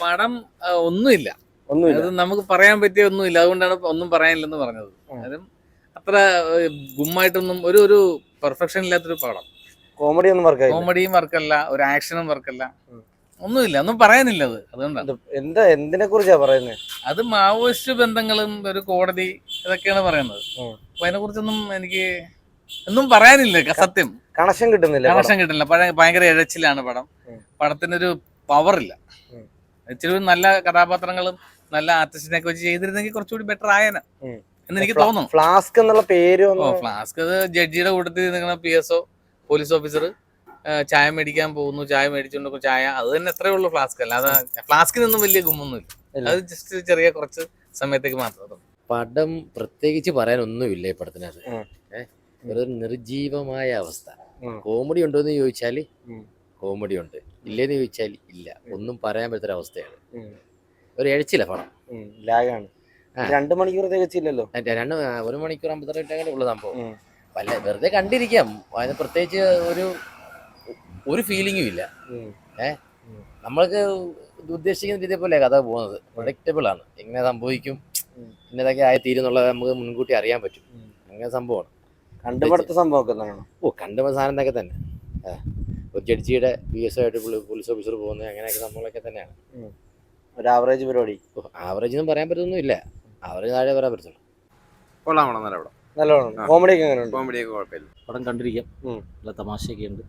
പടം ഒന്നുമില്ല. ഒന്നുമില്ല. അത് നമുക്ക് പറയാൻ പറ്റിയ ഒന്നുമില്ല. അതുകൊണ്ടാണ് ഒന്നും പറയാനില്ലെന്ന് പറഞ്ഞത്. അതും അത്ര ഗുമ്മായിട്ടൊന്നും ഒരു ഒരു പെർഫെക്ഷൻ ഇല്ലാത്തൊരു പടം. കോമഡി ഒന്നും കോമഡിയും വർക്കല്ല ഒരു ആക്ഷനും വർക്കല്ല. ഒന്നുമില്ല. ഒന്നും പറയാനില്ല അത്. അതുകൊണ്ടാണ്. എന്താ എന്തിനെ കുറിച്ചാ പറയുന്നത് അത് മാവോയിസ്റ്റ് ബന്ധങ്ങളും ഒരു കോടതി ഇതൊക്കെയാണ് പറയുന്നത്. അപ്പൊ അതിനെ കുറിച്ചൊന്നും എനിക്ക് ഒന്നും പറയാനില്ല സത്യം. കണക്ഷൻ കിട്ടുന്നില്ല കണക്ഷൻ കിട്ടുന്നില്ല. ഭയങ്കര ഇഴച്ചിലാണ് പടം. പടത്തിനൊരു പവർ ഇല്ല. ഇച്ചിരി നല്ല കഥാപാത്രങ്ങളും നല്ല ആർട്ടിസ്റ്റിനെ വെച്ച് ചെയ്തിരുന്നെങ്കിൽ കുറച്ചുകൂടി ബെറ്റർ ആയന. എന്ന് എനിക്ക് തോന്നുന്നു. ഫ്ലാസ്ക് എന്നുള്ള പേര് ഓ ഫ്ലാസ്ക് അത് ജഡ്ജിയുടെ കൂട്ടത്തിൽ നിൽക്കുന്ന P S O police officer ചായ മേടിക്കാൻ പോകുന്നു ചായ മേടിച്ചുകൊണ്ട് ചായ. അത് തന്നെ എത്രയേ ഉള്ളൂ ഫ്ലാസ്ക്. അല്ലാതെ ഫ്ലാസ്കിനൊന്നും വലിയ ഗുമ്മൊന്നുമില്ല ഇല്ല. അത് ജസ്റ്റ് ചെറിയ കുറച്ച് സമയത്തേക്ക് മാത്രം പടം പ്രത്യേകിച്ച് പറയാനൊന്നുമില്ല ഈ പടത്തിനകത്ത്. ഒരു നിർജീവമായ അവസ്ഥ. കോമഡി ഉണ്ടോ എന്ന് ചോദിച്ചാൽ കോമഡി ഉണ്ട്. ഇല്ലേന്ന് ചോദിച്ചാൽ ഇല്ല. ഒന്നും പറയാൻ പറ്റാത്ത അവസ്ഥയാണ്. ഒരു എഴച്ചില്ല പണം. ലാഗാണ്. രണ്ട് മണിക്കൂർ തികച്ചില്ലല്ലോ. രണ്ട് ഒരു മണിക്കൂർ അമ്പത്തിരണ്ട് ഉള്ള സംഭവം. വല്ല വെറുതെ കണ്ടിരിക്കാം. അതിന് പ്രത്യേകിച്ച് ഒരു ഒരു ഫീലിംഗും ഇല്ല. ഏഹ് നമ്മൾക്ക് ഉദ്ദേശിക്കുന്ന രീതിയെ പോലെ കഥ പോകുന്നത്. പ്രൊഡക്റ്റബിൾ ആണ്. എങ്ങനെ സംഭവിക്കും ഇന്നതൊക്കെ ആയി തീരുന്നുള്ളത് നമുക്ക് മുൻകൂട്ടി അറിയാൻ പറ്റും. അങ്ങനെ സംഭവമാണ്. കണ്ടുപിടുത്ത സംഭവമൊക്കെ ഓ കണ്ടുപിടുത്ത സാധനം എന്നൊക്കെ തന്നെ. ജഡ്ജിയുടെ പി എസ് ആയിട്ട് പോലീസ് ഓഫീസർ പോകുന്നത് അങ്ങനെയൊക്കെ സംഭവങ്ങളൊക്കെ തന്നെയാണ്. ഒരു ആവറേജ് പരിപാടി. ഓ ആവറേജ് ഒന്നും പറയാൻ പറ്റൊന്നുമില്ല ആവറേജ് താഴെ പറയാൻ പറ്റുള്ളൂ കൊള്ളാം കൊള്ളാം നല്ല പടം. നല്ലോണം. കോമഡി ഒക്കെ എങ്ങനെയുണ്ട് കോമഡിയൊക്കെ കുഴപ്പമില്ല. പടം കണ്ടിരിക്കാം. നല്ല തമാശയൊക്കെ ഉണ്ട്.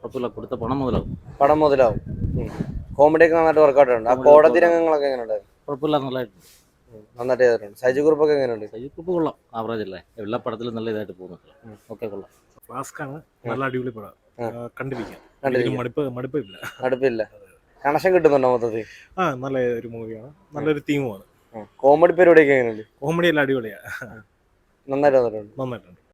കുഴപ്പമില്ല കൊടുത്ത പണം മുതലാവും. പണം മുതലാവും. കോമഡി ഒക്കെ നന്നായിട്ട് വർക്കൗട്ട് ഉണ്ട് ആ കോടതി രംഗങ്ങളൊക്കെ എങ്ങനെയുണ്ട് കുഴപ്പമില്ല നല്ലതായിട്ട് ഉം. നന്നായിട്ട് ചെയ്തിട്ടുണ്ട്. സൈജു കുറിപ്പ് ഒക്കെ എങ്ങനെയുണ്ട്? സൈജു കുറിപ്പ് കൊള്ളാം. ആവറേജ് അല്ലേ? എല്ലാ പടത്തിലും നല്ല ഇതായിട്ട് പോകുന്നുണ്ട് ഉം. ഓക്കെ കൊള്ളാം. ഫ്ലാസ്ക് ആണ് നല്ല അടിപൊളി പടം. കണ്ടിരിക്കാം. മടുപ്പ് മടുപ്പില്ല. കണക്ഷൻ കിട്ടുന്നുണ്ടോ മൊത്തത്തിൽ? ആ നല്ല ഒരു മൂവിയാണ്. നല്ലൊരു തീമുമാണ് കോമഡി പരിപാടിയൊക്കെ എങ്ങനെയുണ്ട്? കോമഡി എല്ലാം അടിപൊളിയാണ് നന്നായിട്ട് നന്നായിട്ടുണ്ട്.